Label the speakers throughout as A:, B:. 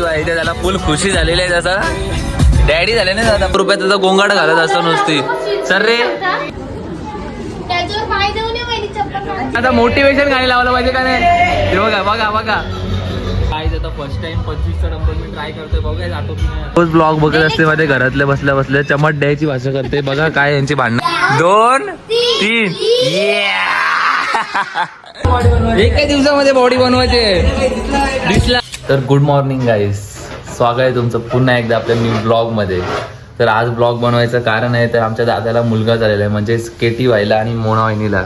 A: Daddy वाईट त्याला फुल खुशी झालेली आहे त्याचा डॅडी झाले ना दादा रुपयात त्याचा गोंगाट घालत असतो नुसती. सर रे. आता मोटिवेशन गाणी लावलं पाहिजे का नाही? बघा बघा बघा. फर्स्ट टाइम पंचवीसचा नंबर मी ट्राय करतोय. रोज ब्लॉग बघत असते माझ्या घरातल्या बसल्या बसल्या चमट द्यायची भाषा करते. बघा काय यांची भांडणं. दोन तीन. एका दिवसामध्ये बॉडी बनवायचे. दिसला. तर गुड मॉर्निंग गाईस स्वागत आहे तुमचं पुन्हा एकदा आपल्या न्यू ब्लॉगमध्ये तर आज ब्लॉग बनवायचं कारण आहे तर आमच्या दादाला मुलगा झालेला आहे म्हणजेच केटी व्हायला आणि मोना वहिनीला.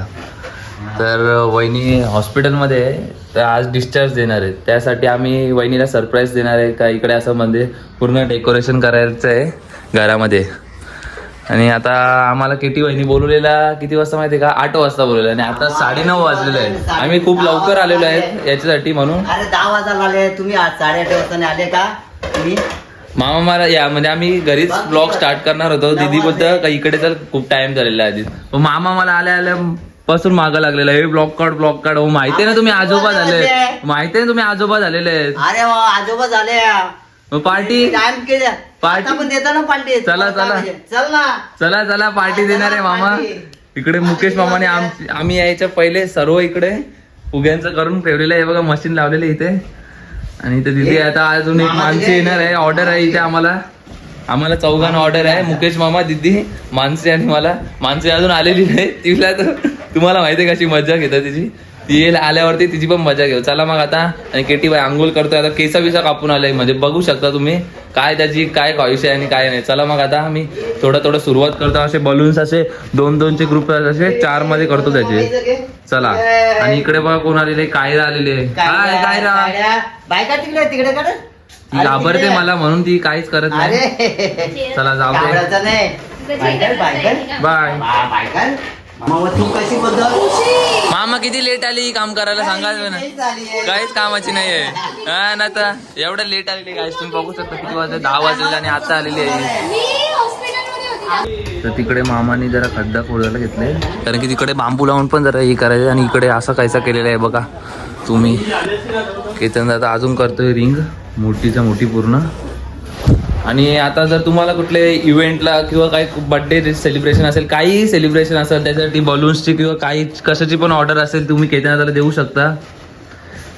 A: तर वहिनी हॉस्पिटलमध्ये आहे तर आज डिस्चार्ज देणार आहे. त्यासाठी आम्ही वहिनीला सरप्राईज देणार आहे का इकडे असं म्हणजे पूर्ण डेकोरेशन करायचं आहे घरामध्ये. आणि आता आम्हाला किती वहिनी बोलवलेला किती वाजता माहिती आहे का? आठ वाजता बोलवलेला. आणि आता साडेनऊ वाजलेले आहेत. आम्ही खूप लवकर आलेलो आहेत याच्यासाठी म्हणून.
B: अरे दहा वाजायला आले तुम्ही आज साडेआठ वाजता आले का? तुम्ही?
A: मामा मला या म्हणजे आम्ही घरीच ब्लॉग स्टार्ट करणार होतो. दीदी बोलतं का इकडे तर खूप टाइम झालेला आहे आधीच. मग मामा मला आल्या आल्या पासून मागं लागलेला हे ब्लॉग काढ ब्लॉग काढ. हो माहिती आहे ना तुम्ही आजोबा झाले. माहिती आहे ना तुम्ही आजोबा झालेले आहेत.
B: अरे वा आजोबा झाले.
A: मग पार्टी
B: टाइम केलं
A: पार्टी-
B: आता पण देता ना पार्टी
A: चला, चला.
B: चल ना.
A: चला चला पार्टी देणार आहे मामा. इकडे मुकेश मामाने आम- आम्ही यायच्या पहिले सर्व इकडे. फुग्यांचं करून ठेवलेलं आहे. बघा मशीन लावलेलं इथे. आणि इथे तिथे आता अजून एक माणसे येणार आहे. ऑर्डर आहे इथे आम्हाला. आम्हाला चौघांना ऑर्डर आहे. मुकेश मामा दिदी माणसे आणि मला. माणसे अजून आलेली नाही. तिला तर तुम्हाला माहिती आहे कशी मजा घेतात तिची? ती येईल आल्यावरती तिची पण मजा घेऊ. चला मग आता. आणि केटी बाई आंघोळ करतोय. आता केसा बिसा कापून आलाय. म्हणजे बघू शकता तुम्ही काय त्याची काय ख्वाहिश आहे आणि काय नाही. चला मग आता आम्ही थोडं थोडं सुरुवात करतो. असे बलून्स असे दोन दोनचे ग्रुप असे चारमध्ये करतो त्याचे. चला. आणि इकडे बघा कोण आलेले कायरा आलेले काय कायरा
B: बायका तिकडे तिकडे कडे
A: ती घाबरते मला म्हणून ती काहीच करत नाही.
B: अरे.
A: चला जाऊ
B: बायकल
A: बाय.
B: तू कशी
A: मामा किती लेट आली काम करायला सांगायचं ना. काहीच कामाची नाहीये हा ना आता एवढं लेट आलेली काय तुम्ही बघू शकता किती वाजले दहा वाजलेले आणि आता आलेली आहे. तर तिकडे मामाने जरा खड्डा खोदायला घेतले. कारण की तिकडे बांबू लावून पण जरा हे करायचं आणि इकडे असं कायसा केलेलं आहे बघा. तुम्ही. केतन दादा अजून करतोय रिंग मोठीच्या मोठी पूर्ण. आणि आता जर तुम्हाला कुठले इव्हेंटला किंवा काही बर्थडे सेलिब्रेशन असेल काही सेलिब्रेशन असेल त्याच्यासाठी बलून्सची किंवा काही कशाची पण ऑर्डर असेल तुम्ही दादाला देऊ शकता.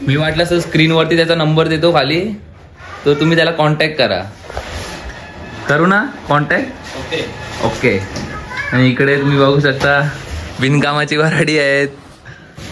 A: मी वाटलं असं स्क्रीनवरती त्याचा नंबर देतो खाली. तर तुम्ही त्याला कॉन्टॅक्ट करा. करू ना कॉन्टॅक्ट ओके ओके आणि इकडे तुम्ही बघू शकता बिनकामाची वराडी आहेत.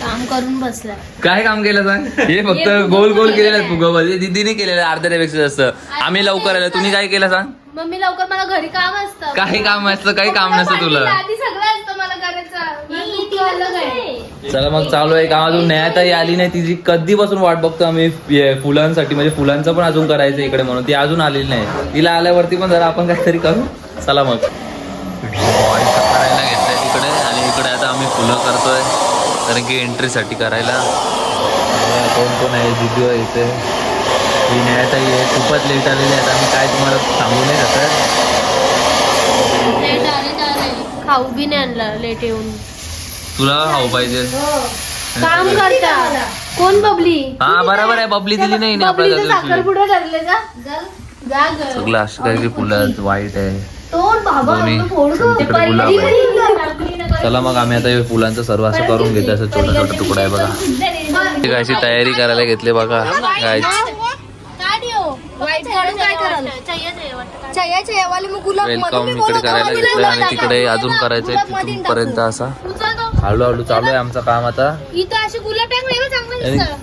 C: काम करून बसला
A: काय काम केलं सांग हे फक्त गोल गोल केलेलं आहे. फुगं दीदीने केलेलं आहे. अर्ध्यापेक्षा जास्त. आम्ही लवकर आलो. तुम्ही काय केलं सांग?
C: मम्मी लवकर मला घरी काम असतं.
A: काही काम असतं काही काम नसतं तुला.
C: आधी सगळं असतं मला करायचं. मला खूप कळलं काय.
A: चला मग चालू आहे. काम अजून न्यायताही आली नाही? तिची कधीपासून वाट बघतो आम्ही? हे फुलांसाठी. म्हणजे फुलांचं पण अजून करायचं इकडे म्हणून. ती अजून आलेली नाही. तिला आल्यावरती पण जरा आपण काहीतरी करू. चला मग. करायला घेतलंय तिकडे. आणि इकडे आता आम्ही फुलं करतोय. कारण की एंट्रीसाठी करायला. कोण कोण आहे दिदी इथे. ही न्यायताई आहे खूपच लेट आलेली आहेत आम्ही काय तुम्हाला सांगू नाही शकत.
C: खाऊ बी नाही आणलं लेट येऊन.
A: तुला खाऊ पाहिजे.
C: काम करता. कोण बबली?
A: हा बरोबर आहे. बबली दिली नाही आपल्याला. सगळं अशा काही फुलं व्हाईट आहे. चला मग आम्ही आता हे फुलांचं सर्व असं करून घेतो असं छोटा छोटा तुकडा आहे बघा. ते अशी तयारी करायला घेतली बघा काय वेलकम इकडे करायला घेतलंय आणि तिकडे अजून करायचंय तिथून पर्यंत असा. हळूहळू चालू आहे आमचं काम आता.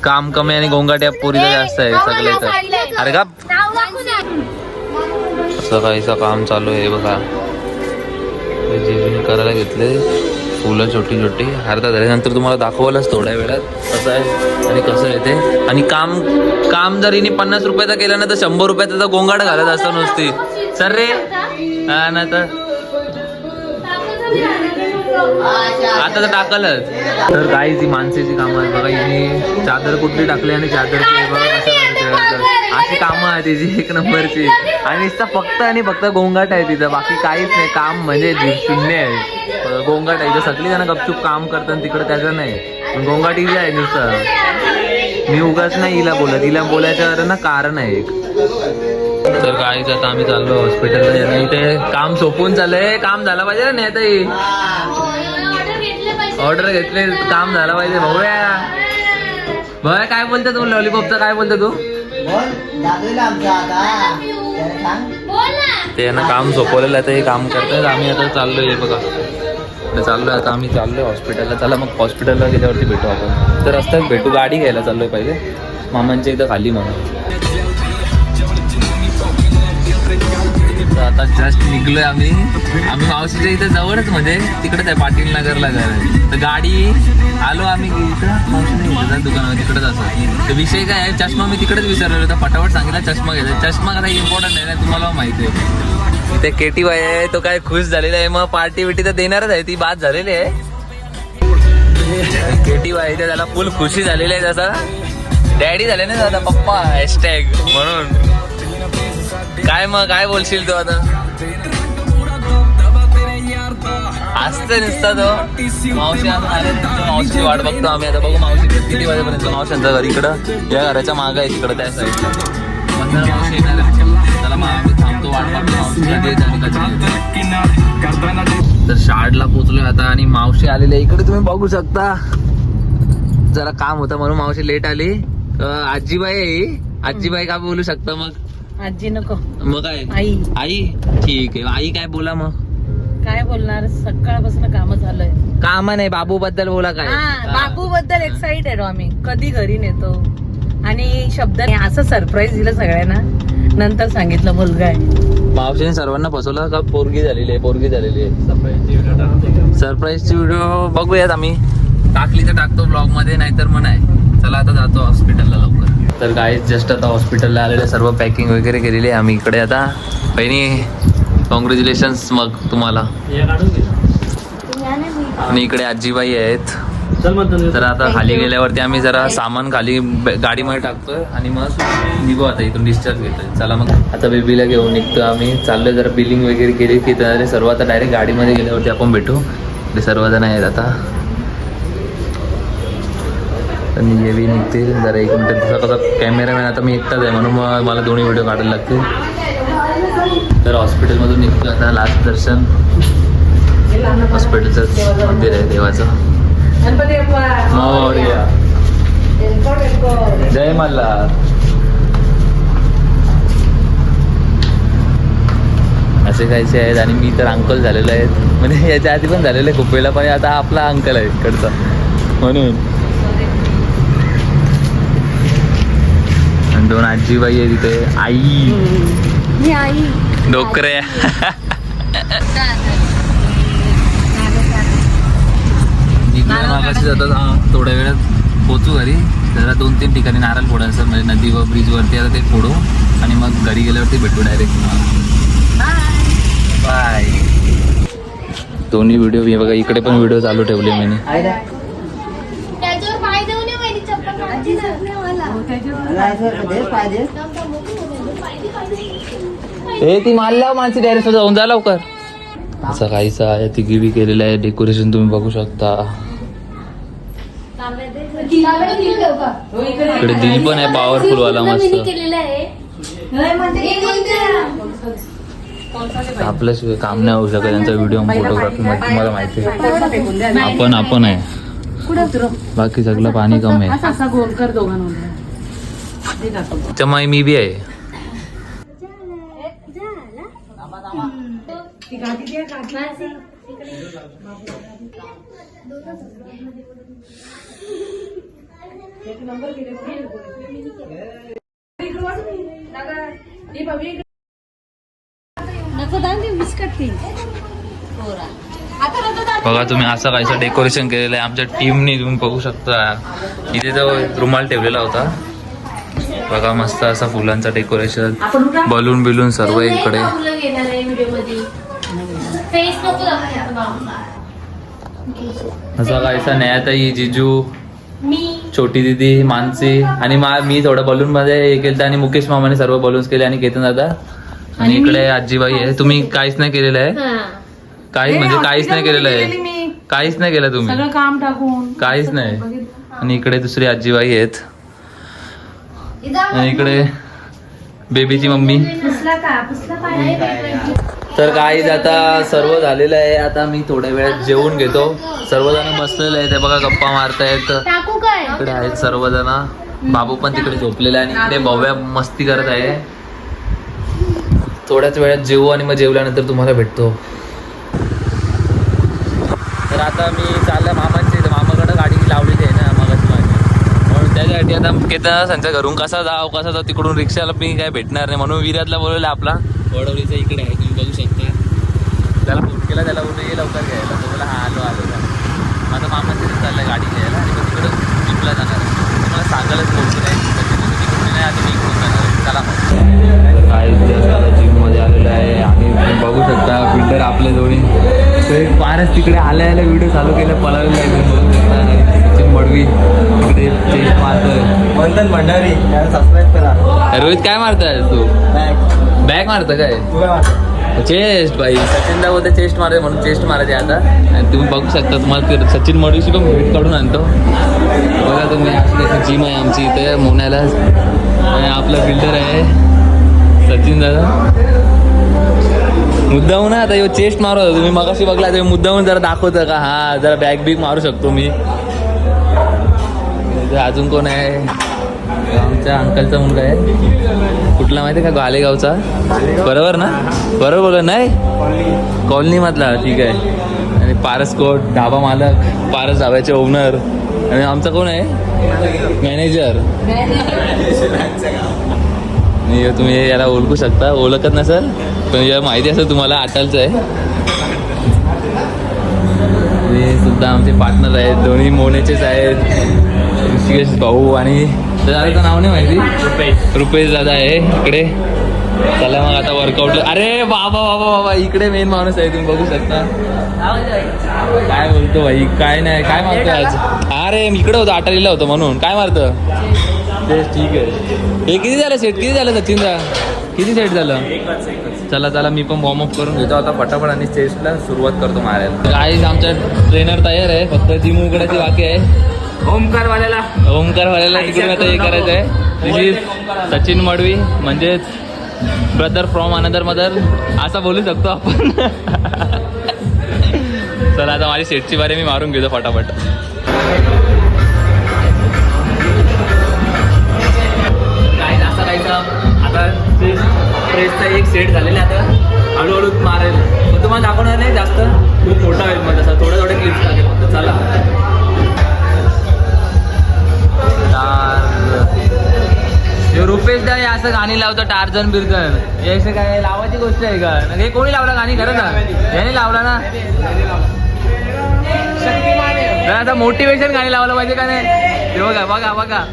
A: काम कमी आणि गोंगाट्या पोरीला जास्त आहे सगळे तर अरे का सकाळीचं काम चालू आहे बघा. हे करायला घेतले फुलं छोटी छोटी अर्धा झाल्यानंतर तुम्हाला दाखवायलाच थोड्या वेळात कसं आहे आणि कसं आहे ते. आणि काम काम जर हिने पन्नास रुपयाचा केला ना तर शंभर रुपयाचा तर गोंगाट घालत असतं नुसती. सर रे. हा ना तर. आता तर टाकलच. तर काही ती माणसाची कामं आहे बघा हिने चादर कुठली टाकली आणि चादर अशी कामं आहे तिची एक नंबरची. आणि नुसतं फक्त आणि फक्त गोंगाट आहे तिथं बाकी काहीच नाही. काम म्हणजे शून्य आहे. गोंगाट आहे. इथं सगळी जण गपचूप काम करतात तिकडं त्याचं नाही. पण गोंगाट हिचं आहे नुसतं. मी उगाच नाही हिला बोलत. हिला बोलायचं ना कारण आहे एक. तर काहीच आता आम्ही चाललो हॉस्पिटलला इथे काम सोपून चाललंय. काम झालं पाहिजे ना नाही
C: ऑर्डर
A: ऑर्डर घेतले. काम झालं पाहिजे. भाऊया भाऊ काय बोलतो तू? लॉलीपॉपचं काय बोलतो तू?
B: बोल दादूला आमचा आता त्याला सांग
A: ते यांना काम सोपवलेलं आहे तर हे काम करतात. आम्ही आता चाललोय हे बघा. तर चाललोय आता आम्ही चाललोय हॉस्पिटलला. चला मग हॉस्पिटलला गेल्यावरती भेटू आपण. तर रस्त्यात भेटू गाडी घ्यायला चाललोय पहिले. मामांच्या इथं खाली म्हणून. तर आता जस्ट निघलोय आम्ही. आम्ही मावशीच्या इथं जवळच म्हणजे तिकडेच आहे पाटील नगरला घर आहे. तर गाडी आलो आम्ही इथं. दुकानावर तिकडेच असं. तर विषय काय आहे चष्मा मी तिकडेच विसरलेलो होता. फटाफट सांगितलं चष्मा घ्यायचा चष्मा कसा इम्पॉर्टंट आहे ना तुम्हाला माहिती आहे. ते केटी बाय आहे तो काय खुश झालेला आहे. मग पार्टी बिटी तर देणारच आहे ती बात झालेली आहे. केटी बाय आहे त्याला फुल खुशी झालेली आहे जसा. डॅडी झाले ना दादा पप्पा हॅशटॅग म्हणून. काय मग काय बोलशील तू आता? असते नुसता तो. मावशी आले मावशीची वाट बघतो आम्ही आता. बघू मावशी किती वाजेपर्यंत मावशांचं घर इकडं. या घराच्या मागं आहे तिकडं त्या साईडला मावशी येणार त्याला थांबतो वाट बघतो आणि तर शाळेला पोचलोय आता आणि मावशी आलेली आहे. इकडे तुम्ही बघू शकता. जरा काम होतं म्हणून मावशी लेट आली. अं, आजीबाई आहे आजीबाई का बोलू शकता मग?
D: आजी नको.
A: मग काय?
D: आई.
A: आई? ठीक आहे. आई काय बोला मग?
D: काय बोलणार? सकाळपासून काम झालंय.
A: काम नाही बाबू बद्दल बोला काय?
D: बाबू बद्दल एक्साइटेड आम्ही. कधी घरी नेतो? आणि शब्द असं सरप्राईज दिलं सगळ्यांना. नंतर सांगितलं मुलगा आहे.
A: मावशीने सर्वांना फसवलं का? पोरगी झालेली आहे पोरगी झालेली आहे. सरप्राईजची व्हिडिओ बघूयात आम्ही. टाकली तर टाकतो ब्लॉगमध्ये नाहीतर नाही. चला आता जातो हॉस्पिटलला लवकर. तर काय जस्ट आता हॉस्पिटलला आलेले सर्व पॅकिंग वगैरे केलेली आहे आम्ही इकडे आता. बहिणी कॉंग्रॅच्युलेशन्स मग तुम्हाला. आणि इकडे आजीबाई आहेत. तर आता खाली गेल्यावरती आम्ही जरा सामान खाली गाडीमध्ये टाकतोय आणि मग निघू आता इथून डिस्चार्ज घेतोय. चला मग. आता बेबीला घेऊन निघतो आम्ही. चाललोय जरा बिलिंग वगैरे केली की तर सर्व आता डायरेक्ट गाडीमध्ये गेल्यावरती आपण भेटू. ते सर्वजण आहेत आता. आणि येवी निघतील. जरा एक मिनटं तसा कसा कॅमेरामॅन आता मी एकटाच आहे म्हणून मग मला दोन्ही व्हिडिओ काढायला लागतील. तर हॉस्पिटलमधून निघतो आता लास्ट दर्शन. हॉस्पिटलचंच मंदिर आहे देवाचं. मोरया जय मल्हार. असे काहीचे आहेत आणि मी तर अंकल झालेलो आहेत म्हणजे याच्या आधी पण झालेलं आहे खूप वेळा पण आता आपला अंकल आहे इकडचा. म्हणून आणि दोन आजीबाई आहे तिथे. आई.
C: आई.
A: डोकरे. मागाशी जातात थोड्या वेळात पोचू घरी. जरा दोन तीन ठिकाणी नारळ फोडायचं म्हणजे नदी व ब्रिज वरती आता ते फोडू. आणि मग घरी गेल्यावरती भेटू डायरेक्ट बाय दोन्ही व्हिडिओ बघा इकडे पण व्हिडिओ चालू ठेवले मी
C: त्याच्यावर पाय देऊ नये माझी चप्पल काढायची
A: हे ती मारल्या माणसी डायरेक्ट जाऊन जा लवकर. असं काहीच आहे. तिघी बी केलेलं आहे. डेकोरेशन तुम्ही बघू शकता. इकडे दिल पण आहे पॉवरफुल वाला मस्त.
C: केलेलं आहे
A: आपल्याशिवाय काम नाही होऊ शकत. त्यांचा व्हिडिओ फोटोग्राफी मध्ये तुम्हाला माहिती आहे. आपण आपण आहे. बाकी सगळं पाणी कमी आहे.
D: त्या गोल
A: मी बी आहे. बघा तुम्ही असं काहीचं डेकोरेशन केलेलं आहे. आमच्या टीमने तुम्ही बघू शकता. इथे तो रुमाल ठेवलेला होता. बघा मस्त असा फुलांचा डेकोरेशन बलून बिलून सर्व इकडे. असा काहीसा नयाताई जिजू
C: मी.
A: छोटी दिदी मानसी आणि मा मी थोडं बलून मध्ये हे केलं आणि मुकेश मामाने सर्व बलून्स केले आणि केतन दादा. आणि इकडे आजीबाई आहे. तुम्ही काहीच नाही केलेलं आहे?
C: हा.
A: काही म्हणजे काहीच नाही केलेलं आहे. काहीच नाही केलं तुम्ही.
D: सगळं काम टाकून.
A: काहीच नाही. आणि इकडे दुसरी आजीबाई आहेत. आणि इकडे बेबीची मम्मी.
C: पुसला का? पुसला पाय.
A: तर काहीच आता सर्व झालेलं आहे. आता मी थोड्या वेळात जेवून घेतो. सर्वजण बसलेले आहेत. ते बघा गप्पा मारतायत. इकडे आहेत सर्वजण. बाबू पण तिकडे झोपलेला आहे आणि इकडे भव्या मस्ती करत आहे. थोड्याच वेळात जेवू आणि मग जेवल्यानंतर तुम्हाला भेटतो. तर आता मी चाललं मामांची. मामाकडं गाडी लावलेली आहे ना मगाची माझी म्हणून त्याच्यासाठी आता त्यांच्या घरून कसा जाव कसा जाव तिकडून रिक्षाला मी काय भेटणार नाही म्हणून विराटला बोलवलं आपला. वडवलीचा इकडे आहे तुम्ही बघू शकता. त्याला फोन केला त्याला बोलतो ये लवकर घ्यायला. तो बोला हा आलो आलो. आता मामाच्या इथे चाललं गाडी घ्यायला आणि मग तिकडं जिमला जाणार. तुम्हाला सांगायलाच पोहोचू नाही. तिकडून नाही आता मी इकडून जाणार आहे. चला काय जिममध्ये आलेलं आहे आणि बघू शकता फिल्टर आपल्या जोडी तो एक फारच तिकडे आल्या आल्या व्हिडिओ चालू केले पळालेला आहे सचिन मडवी
B: मंथन भंडारी
A: रोहित काय मारताय तू. बॅग मारतं काय? चेस्ट भाई सचिनला बोलते चेस्ट मारायचे म्हणून चेस्ट मारायचे आता. आणि तुम्ही बघू शकता तुम्हाला सचिन मडवीशी पण भेट काढून आणतो. बघा तुम्ही जिम आहे आमची इथे मोन्याला आणि आपला बिल्डर आहे. सचिन दादा. मुद्दाहून ना आता चेस्ट मारत तुम्ही मगाशी बघला तुम्ही मुद्दाहून जरा दाखवतं का? हा जरा बॅग बिग मारू शकतो मी. इथे अजून कोण आहे? आमच्या अंकलचा मुलगा आहे. कुठला माहिती आहे का? गालेगावचा. बरोबर ना? बरोबर बोला नाही? कॉलनी मधला ठीक आहे. आणि पारस कोट ढाबा मालक पारस ढाब्याचे ओनर. आणि आमचा कोण आहे? मॅनेजर. तुम्ही याला ओळखू शकता. ओळखत नसेल पण या माहिती असेल तुम्हाला अटलचं आहे. हे सुद्धा आमचे पार्टनर आहेत. दोन्ही मोनेचेच आहेत. ऋषिकेश भाऊ आणि दादाचं नाव नाही माहिती? रुपेश. रुपेश दादा आहे इकडे. चला मग आता वर्कआउट अरे बाबा बाबा बाबा इकडे मेन माणूस आहे तुम्ही बघू शकता. काय बोलतो भाई काय नाही काय मारतो आज? अरे मी इकडे होतो आटालीला होतो म्हणून. काय मारतं? ते ठीक आहे. हे किती झालं सेट किती झालं सचिनदा किती सेट झालं? चला चला मी पण वॉर्मअप करून घेतो. आता पटापट आणि चेस्टला सुरुवात करतो मारायला. काही आमचा ट्रेनर तयार आहे फक्त जिम उघडायची बाकी आहे.
B: ओमकार वाल्याला
A: ओमकार वाल्याला तिकडून आता हे करायचं आहे दिस इज सचिन मडवी म्हणजेच ब्रदर फ्रॉम अनदर मदर असं बोलू शकतो आपण. चला आता माझी सेटची बारे मी मारून घेतो फटाफट. आता प्रेसचा एक सेट झालेला आता. हळूहळू मारेल. मग तुम्हाला दाखवणार नाही जास्त? खूप मोठा होईल मग तसा. थोडं थोडे क्लिप्स टाकेल. फक्त चला. रुपेश दा हे असं गाणी लावतं टार्जन बिर्जन हे असं काय लावायची गोष्ट आहे का? हे कोणी लावला गाणी? खरं ना याने लावला ना. जरा आता मोटिवेशन गाणी लावलं पाहिजे का नाही? हे बघा बघा बघा.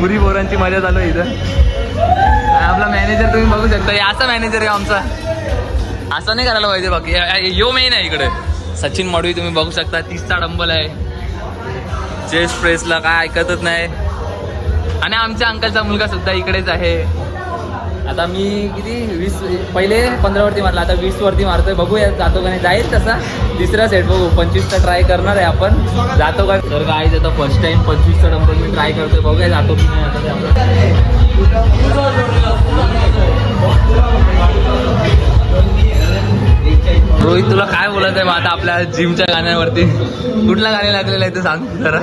A: पुरी बोरांची मजा चालू आहे इथं. आपला मॅनेजर तुम्ही बघू शकता. असा मॅनेजर आहे आमचा. असं नाही करायला पाहिजे बाकी. यो मेन आहे इकडे. सचिन मडवी तुम्ही बघू शकता. तीसचा डंबल आहे. चेस्ट प्रेसला काय ऐकतच नाही. आणि आमच्या अंकलचा मुलगा सुद्धा इकडेच आहे. आता मी किती? वीस पहिले पंधरा वरती मारला आता वीस वरती मारतोय. बघूया जातो का नाही. जाईल तसा. तिसरा सेट बघू. पंचवीसचा ट्राय करणार आहे आपण. जातो का? तर काय आता फर्स्ट टाइम पंचवीसचा नंबर मी ट्राय करतोय. बघूया जातो की नाही आता रोहित तुला काय बोलत आहे? मग आता आपल्या जिमच्या गाण्यावरती. कुठला गाणी लागलेलं आहे ते सांग जरा.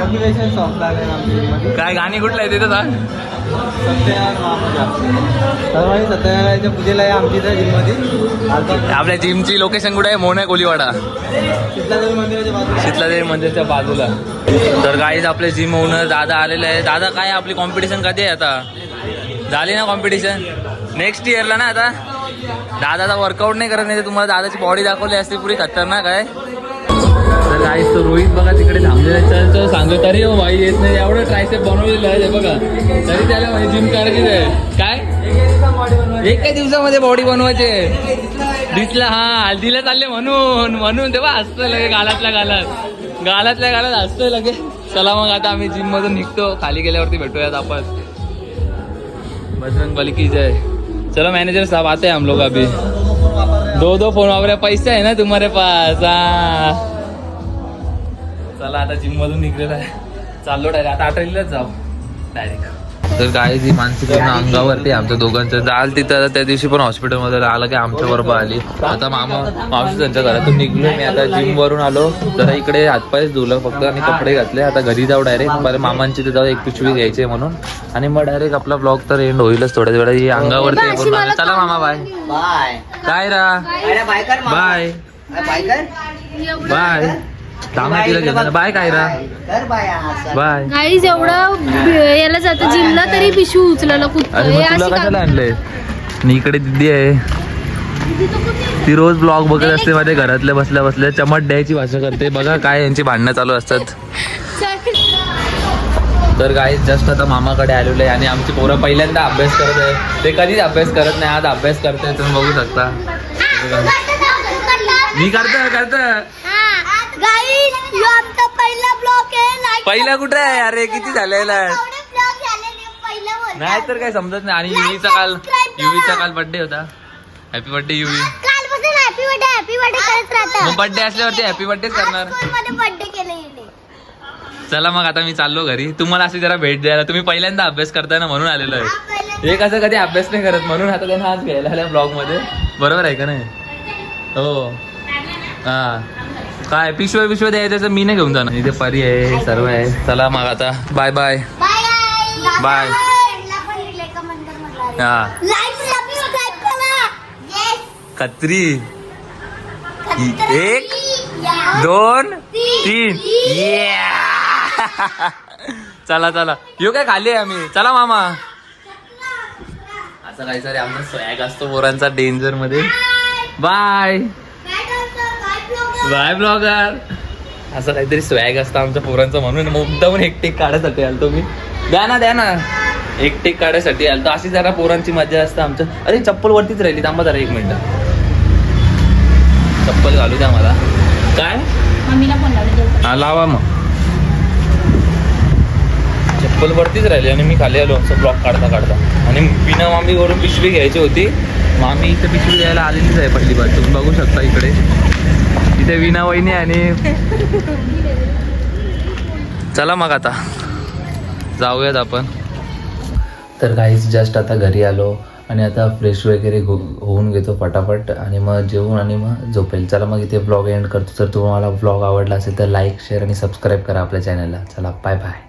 A: काय गाणी कुठलं आहे ते तर सांग
B: सत्यनारायणच्या पूजेला आहे आमची इथं जिममध्ये.
A: आपल्या जिमची लोकेशन कुठे आहे? मोन्या कोलीवाडा.
B: शीतलादेवी मंदिरच्या बाजूला.
A: तर काहीच आपले जिम ओनर दादा आलेले आहे दादा काय आपली कॉम्पिटिशन कधी आहे आता? झाली ना कॉम्पिटिशन नेक्स्ट इयरला ना आता? दादाचा वर्कआउट नाही करत नाही तुम्हाला दादाची बॉडी दाखवली असते पुरी खतरनाक आहे. तर तो रोहित बघा तिकडे थांबलेला चल चल सांगतो. तरी हो भाई येत नाही. एवढं ट्रायसेप बनवलेलं आहे बघा. तरी त्याला म्हणजे जिम करायची आहे. काय? एका दिवसामध्ये बॉडी बनवायचे. दिसला हा हल्दीला चालले म्हणून. म्हणून तेव्हा हसतोय लगे गालातल्या गालात. गालातल्या गालात हसतोय लगे. चला मग आता आम्ही जिम मधून निघतो. खाली गेल्यावरती भेटूयात आपण. बजरंग बली की जय. चलो मैनेजर साहब आते हैं हम लोग अभी। दो दो फोन वापरे पैसे आहे ना तुम्हारे पास हा. चला आता जिम मधून निघलेला आहे. चाललो डायरेक्ट आता आठवलीलाच जाऊ. डायरेक्ट तर काय जी माणसं पूर्ण अंगावरती आमच्या दोघांचं जाल तिथं त्या दिवशी पण हॉस्पिटलमध्ये आलं की आमच्या बरोबर आली. आता मामा मावशी त्यांच्या घरातून निघलो मी आता जिम वरून आलो. जरा इकडे हातपायच धुलं फक्त आणि कपडे घातले. आता घरी जाऊ डायरेक्ट बरं मामांची तिथं एक पिशवी घ्यायची आहे म्हणून. आणि मग डायरेक्ट आपला ब्लॉग तर एंड होईलच थोड्या वेळा ही अंगावरती. चला मामा बाय.
B: बाय
A: काय रा
B: बाय.
A: बाय
B: बाय
A: बाय तिला घेऊन
C: गाईज एवढं याला जातं जिमला तरी पिशवी उचलायला कुठं?
A: अरे
C: हे
A: मग तुला
C: अशी
A: कशाला आणलंय? आणि इकडे दिदी आहे. ती रोज ब्लॉग बघत असते माझ्या घरातल्या बसल्या बसल्या. चमट द्यायची भाषा करते. बघा काय यांची भांडणं चालू असतात. तर काय जस्ट आता मामाकडे आलेलो आहे आणि आमची पोरं पहिल्यांदा अभ्यास करत आहे ते कधीच अभ्यास करत नाही आज अभ्यास करते तुम्ही बघू शकता. मी करतो करतो.
C: गाईज पहिला
A: कुठे आहे? अरे किती झालेला नाही तर काय समजत नाही. आणि युवीचा काल युवीचा काल बर्थडे होता. Happy birthday Yuvi.
C: बर्थडे
A: असल्यावरती हॅपी बर्थडेच करणार. चला मग आता मी चाललो घरी. तुम्हाला अशी जरा भेट द्यायला. तुम्ही पहिल्यांदा अभ्यास करताय ना म्हणून आलेलो आहे. एक असं कधी अभ्यास नाही करत म्हणून आता त्यांना आज घ्यायला आल्या ब्लॉगमध्ये. बरोबर आहे का नाही? हो. हा. काय पिशव्या पिशव्या द्यायचं तर मी नाही घेऊन जाणार. इथे परी आहे सर्व आहे. चला मग आता. Bye bye
C: bye.
A: हा. कत्री. एक. दोन तीन! चला चला. येऊ काय खाली आहे आम्ही? चला मामा. असं काही तरी आमचा स्वॅग असतो पोरांचा डेंजरमध्ये. बाय
C: काय करतो? काय vlogger?
A: बाय ब्लॉगर असं काहीतरी स्वॅग असतं आमच्या पोरांचं म्हणून. मुद्दाहून एक टेक काढायसाठी आलतो मी. द्या ना द्या ना. एक टेक काढायसाठी आलतो. अशी जरा पोरांची मजा असते आमच्या. अरे चप्पल वरतीच राहिली. थांबा जरा एक मिनिट. चप्पल घालू द्या मला. काय? हा लावा मग. चप्पल वरतीच राहिली आणि मी खाली आलो. असं ब्लॉक काढता काढता. आणि बिना मामी वरून पिशवी घ्यायची होती. मामी इथे पिशवी घ्यायला आलेलीच आहे पहिली बार तुम्ही बघू शकता इकडे. इथे विना वहिनी आणि चला मग आता. जाऊयात आपण. तर काहीच जस्ट आता घरी आलो आणि आता फ्रेश वगैरे हो होऊन घेतो फटाफट आणि मग जेवून आणि मग झोपेल. चला मग इथे ब्लॉग एंड करतो. जर तुम्हाला ब्लॉग आवडला असेल तर लाईक शेअर आणि सबस्क्राईब करा आपल्या चॅनलला चला बाय बाय